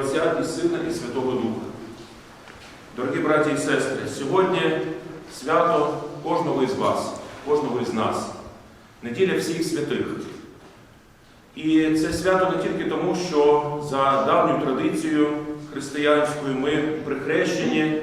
Отця і Сина і Святого Духа. Дорогі браті і сестри, сьогодні свято кожного із вас, кожного із нас, неділя всіх святих. І це свято не тільки тому, що за давню традицією християнською ми при хрещенні е,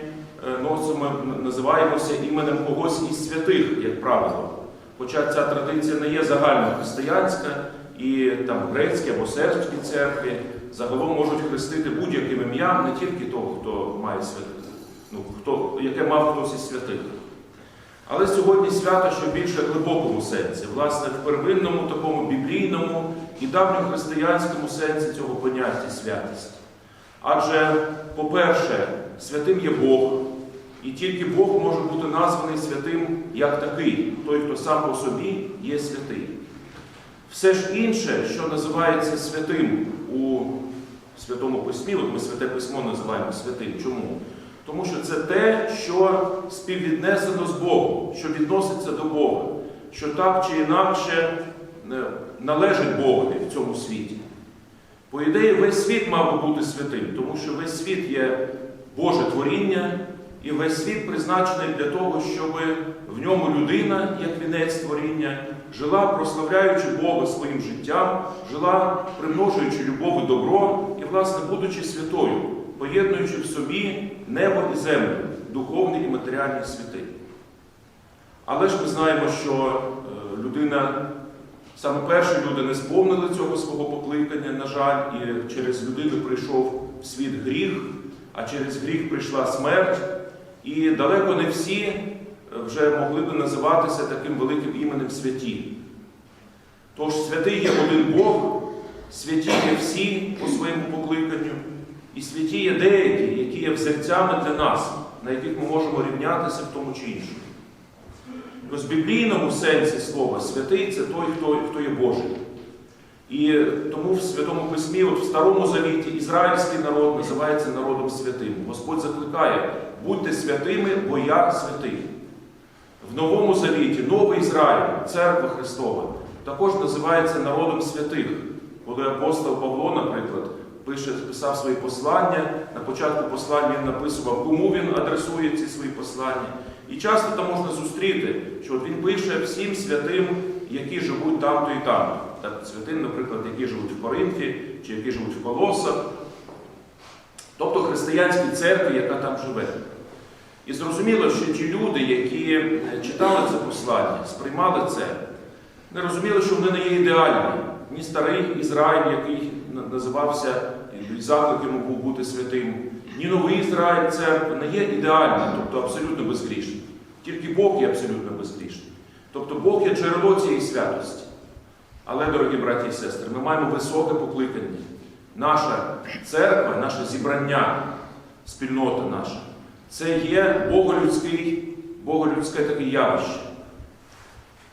носимо, називаємося іменем когось із святих, як правило. Хоча ця традиція не є загальнохристиянська, і там в грецькій або сербській церкві загалом можуть хрестити будь-яким ім'ям, не тільки того, хто має святих, ну, хто, яке мав хтось із святих. Але сьогодні свято, що більше в глибокому сенсі, власне, в первинному, такому біблійному і давньохристиянському сенсі цього поняття святість. Адже, по-перше, святим є Бог, і тільки Бог може бути названий святим як такий, той, хто сам по собі є святий. Все ж інше, що називається святим у Святому Письмі, от ми Святе Письмо називаємо святим. Чому? Тому що це те, що співвіднесено з Богом, що відноситься до Бога, що так чи інакше е, належить Богові в цьому світі. По ідеї, весь світ мав би бути святим, тому що весь світ є Боже творіння, і весь світ призначений для того, щоб в ньому людина, як вінець творіння, жила, прославляючи Бога своїм життям, жила, примножуючи любов і, власне, будучи святою, поєднуючи в собі небо і землю, духовний і матеріальний святи. Але ж ми знаємо, що е, людина, саме перші люди не сповнили цього свого покликання, на жаль, і через людину прийшов в світ гріх, а через гріх прийшла смерть. І далеко не всі е, вже могли би називатися таким великим іменем святі. Тож святий є один Бог, святі є всі по своєму покликанню, і святі є деякі, які є взірцями для нас, на яких ми можемо рівнятися в тому чи іншому. Ось в біблійному сенсі слова святий це той, хто, хто є Божий. І тому в Святому Письмі, от в Старому Завіті, ізраїльський народ називається народом святим. Господь закликає, будьте святими, бо я святий. В Новому Завіті, Новий Ізраїль, церква Христова, також називається народом святих. Коли апостол Павло, наприклад, пише, писав свої послання, на початку послання він написував, кому він адресує ці свої послання. І часто там можна зустріти, що от він пише всім святим, які живуть там-то і там. Так, святим, наприклад, які живуть в Коринфі, чи які живуть в Колосах, тобто християнській церкві, яка там живе. І зрозуміло, що ті люди, які читали це послання, сприймали це, не розуміли, що вони не є ідеальні. Ні старий Ізраїль, який називався заклик йому був бути святим, ні новий Ізраїль церкви не є ідеальним, тобто абсолютно безгрішним. Тільки Бог є абсолютно безгрішним. Тобто Бог є джерело цієї святості. Але, дорогі браті і сестри, ми маємо високе покликання. Наша церква, наше зібрання, спільнота наша, це є боголюдський, боголюдське таке явище.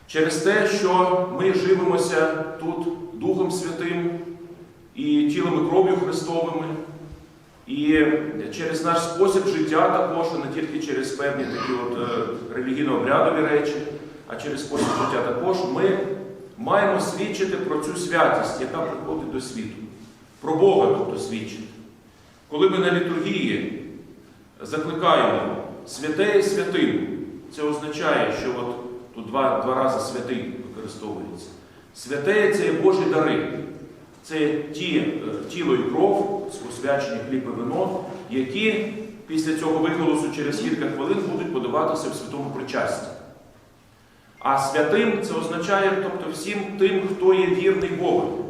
Через те, що ми живемося тут Духом Святим і тілом і кров'ю Христовими, і через наш спосіб життя також, не тільки через певні такі от е, релігійно-обрядові речі, а через спосіб життя також ми маємо свідчити про цю святість, яка приходить до світу, про Бога тобто свідчити. Коли ми на літургії закликаємо святе і святим, це означає, що от тут два, два рази святий використовується. Святе це Божі дари. Це ті е, тіло і кров, освячені хліб і вино, які після цього виголосу через кілька хвилин будуть подаватися в святому причасті. А святим це означає, тобто всім тим, хто є вірний Богу.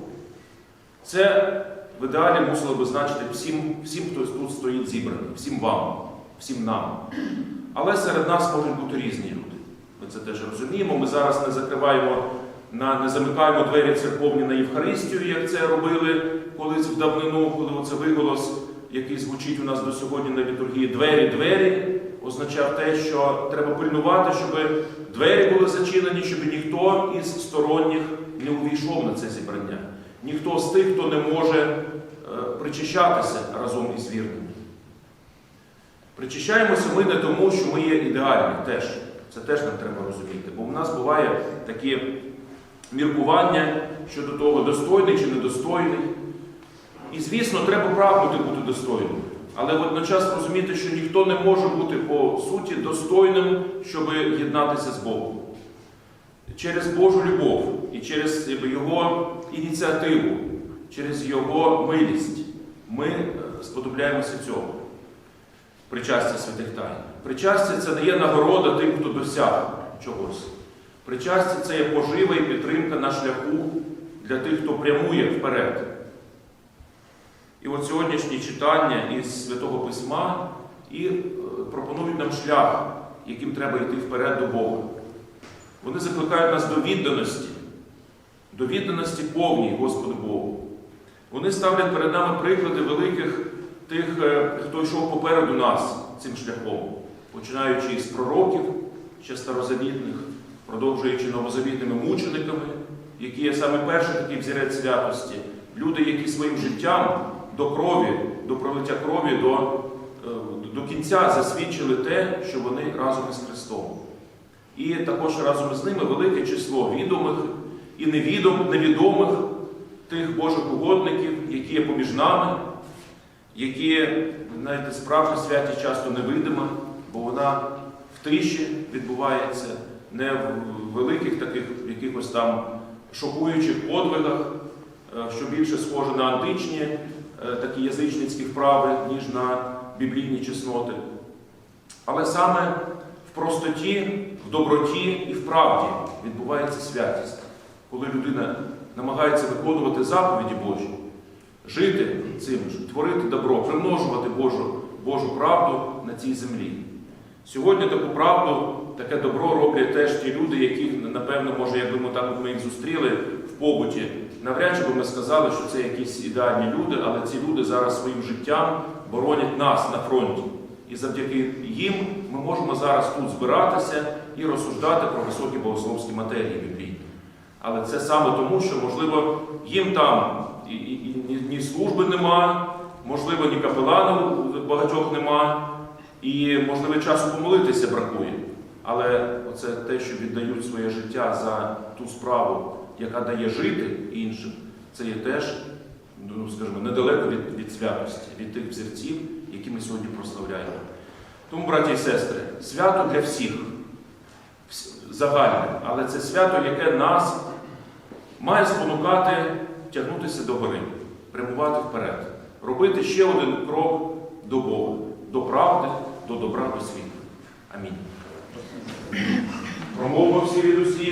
Це в ідеалі мусило би значити всім, всім, хто тут стоїть зібраний, всім вам, всім нам. Але серед нас можуть бути різні люди. Ми це теж розуміємо. Ми зараз не закриваємо, на, не замикаємо двері церковні на Євхаристію, як це робили колись в давнину, коли оце виголос, який звучить у нас до сьогодні на літургії, двері-двері, означав те, що треба пильнувати, щоб двері були зачинені, щоб ніхто із сторонніх не увійшов на це зібрання. Ніхто з тих, хто не може е, причащатися разом із вірними. Причащаємося ми не тому, що ми є ідеальні теж. Це теж нам треба розуміти. Бо в нас буває такі міркування щодо того, достойний чи недостойний. І звісно, треба прагнути бути достойним. Але водночас розуміти, що ніхто не може бути по суті достойним, щоб єднатися з Богом. Через Божу любов і через Його ініціативу, через Його милість ми е, сподобляємося цього. Причастя святих тайн. Причастя це не є нагорода тим, хто досяг чогось. Причастя це є пожива і підтримка на шляху для тих, хто прямує вперед. І от сьогоднішні читання із Святого Письма і е, пропонують нам шлях, яким треба йти вперед до Бога. Вони закликають нас до відданості, до відданості повній Господу Богу. Вони ставлять перед нами приклади великих тих, е, хто йшов попереду нас цим шляхом, починаючи з пророків, ще старозавітних, продовжуючи новозавітними мучениками, які є саме перший такий взірець святості, люди, які своїм життям до крові, до пролиття крові, до, е, до кінця засвідчили те, що вони разом із Христом. І також разом з ними велике число відомих і невідом, невідомих тих Божих угодників, які є поміж нами, які, знаєте, справжня святість часто невидима, бо вона в тиші відбувається, не в великих таких якихось там шокуючих подвигах, е, що більше схоже на античні е, такі язичницькі вправи, ніж на біблійні чесноти. Але саме в простоті, в доброті і в правді відбувається святість, коли людина намагається виконувати заповіді Божі, жити цим, творити добро, примножувати Божу, Божу правду на цій землі. Сьогодні таку правду, таке добро роблять теж ті люди, яких, напевно, може, якби ми так ми їх зустріли в побуті, навряд чи би ми сказали, що це якісь ідеальні люди, але ці люди зараз своїм життям боронять нас на фронті. І завдяки їм ми можемо зараз тут збиратися і розсуждати про високі богословські матерії біблійні. Але це саме тому, що, можливо, їм там і, і, і ні, служби нема, можливо, ні капеланів багатьох нема, і, можливо, часу помолитися бракує. Але це те, що віддають своє життя за ту справу, яка дає жити іншим, це є теж, ну, скажімо, недалеко від, від святості, від тих взірців, які ми сьогодні прославляємо. Тому, браті і сестри, свято для всіх загальне, але це свято, яке нас має спонукати тягнутися до гори, прямувати вперед, робити ще один крок до Бога, до правди, до добра, до світла. Амінь. Промовимо всі від усієї.